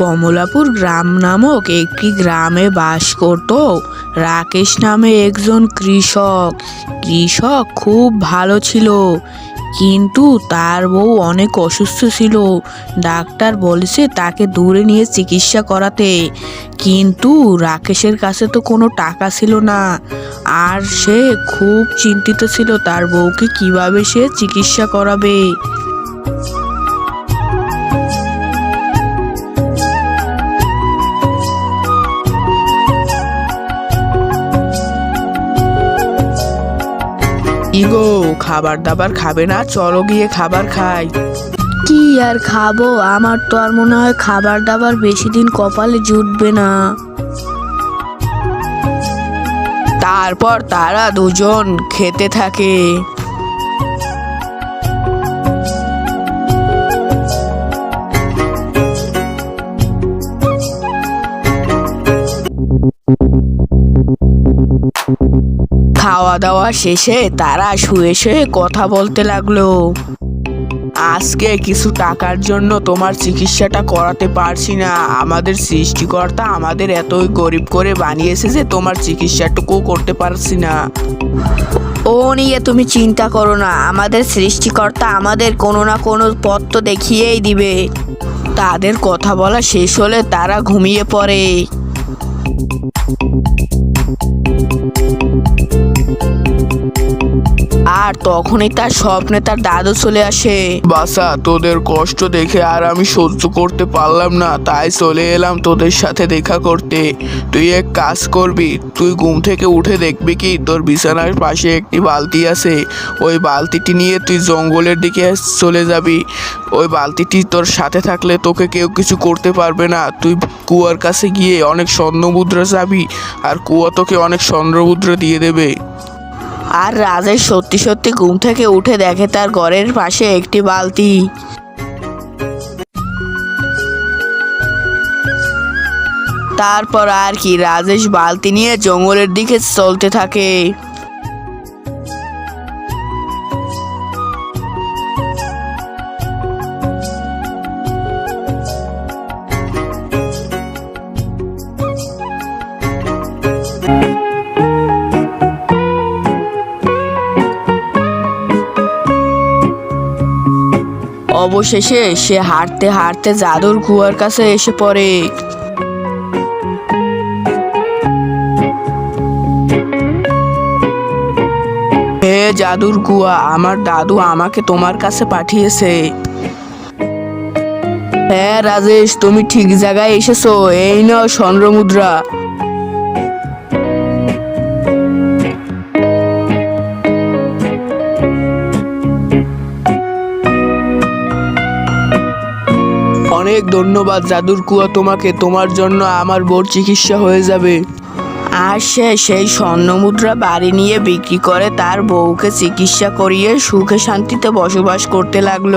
কমলাপুর গ্রাম নামক একটি গ্রামে বাস করত রাকেশ নামে একজন কৃষক। কৃষক খুব ভালো ছিল, কিন্তু তার বউ অনেক অসুস্থ ছিল। ডাক্তার বলেছে তাকে দূরে নিয়ে চিকিৎসা করাতে, কিন্তু রাকেশের কাছে তো কোনো টাকা ছিল না। আর সে খুব চিন্তিত ছিল তার বউকে কীভাবে সে চিকিৎসা করাবে। ইগো খাবার দাবার খাবে না চলো গিয়ে খাবার খাই। কি আর খাব? আমার তো আর মনে হয় খাবার দাবার বেশি দিন কপালে জুটবে না। তারপর তারা দুজন খেতে থাকে। খাওয়া দাওয়া শেষে তারা শুয়ে শুয়ে কথা বলতে লাগল। আজকে কিছু টাকার জন্য তোমার চিকিৎসাটা করাতে পারছি না। আমাদের সৃষ্টিকর্তা আমাদের এতই গরিব করে বানিয়েছে যে তোমার চিকিৎসাটুকু করতে পারছি না। ও নিয়ে তুমি চিন্তা করো না। আমাদের সৃষ্টিকর্তা আমাদের কোনো না কোনো পথ তো দেখিয়েই দিবে। তাদের কথা বলা শেষ হলে তারা ঘুমিয়ে পড়ে। আর তখনই তার স্বপ্নে তার দাদু চলে আসে। বাসা তোদের কষ্ট দেখে আর আমি সহ্য করতে পারলাম না, তাই চলে এলাম তোদের সাথে দেখা করতে। তুই এক কাজ করবি, তুই ঘুম থেকে উঠে দেখবি কি তোর বিছানার পাশে একটি বালতি আছে। ওই বালতিটি নিয়ে তুই জঙ্গলের দিকে চলে যাবি। ওই বালতিটি তোর সাথে থাকলে তোকে কেউ কিছু করতে পারবে না। তুই কুয়ার কাছে গিয়ে অনেক স্বর্ণমুদ্রা যাবি আর কুয়া তোকে অনেক স্বর্ণমুদ্রা দিয়ে দেবে। আর রাজেশ সত্যি সত্যি ঘুম থেকে উঠে দেখে তার ঘরের পাশে একটি বালতি। তারপর আর কি, রাজেশ বালতি নিয়ে জঙ্গলের দিকে চলতে থাকে। অবশেষে সে হাঁটতে হাঁটতে জাদুর কুয়ার কাছে এসে পড়ে। হে জাদুর কুয়া আমার দাদু আমাকে তোমার কাছে পাঠিয়েছে। হ্যাঁ রাজেশ, তুমি ঠিক জায়গায় এসেছ। এই নাও স্বর্ণ অনেক ধন্যবাদ, জাদুর কুয়া তোমাকে। তোমার জন্য আমার বোর চিকিৎসা হয়ে যাবে। আর সে সেই স্বর্ণমুদ্রা বাড়ি নিয়ে বিক্রি করে তার বউকে চিকিৎসা করিয়ে সুখে শান্তিতে বসবাস করতে লাগল।